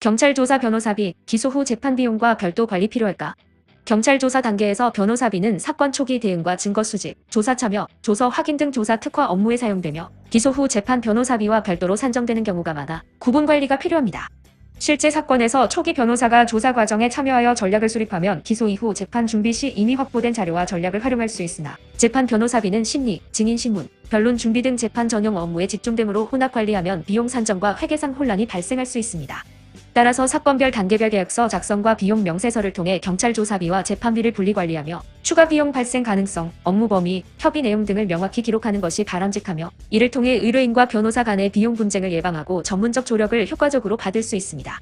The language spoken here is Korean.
경찰 조사 변호사비, 기소 후 재판 비용과 별도 관리 필요할까? 경찰 조사 단계에서 변호사비는 사건 초기 대응과 증거 수집, 조사 참여, 조서 확인 등 조사 특화 업무에 사용되며 기소 후 재판 변호사비와 별도로 산정되는 경우가 많아 구분 관리가 필요합니다. 실제 사건에서 초기 변호사가 조사 과정에 참여하여 전략을 수립하면 기소 이후 재판 준비 시 이미 확보된 자료와 전략을 활용할 수 있으나 재판 변호사비는 심리, 증인 신문, 변론 준비 등 재판 전용 업무에 집중되므로 혼합 관리하면 비용 산정과 회계상 혼란이 발생할 수 있습니다. 따라서 사건별 단계별 계약서 작성과 비용 명세서를 통해 경찰 조사비와 재판비를 분리 관리하며 추가 비용 발생 가능성, 업무 범위, 협의 내용 등을 명확히 기록하는 것이 바람직하며 이를 통해 의뢰인과 변호사 간의 비용 분쟁을 예방하고 전문적 조력을 효과적으로 받을 수 있습니다.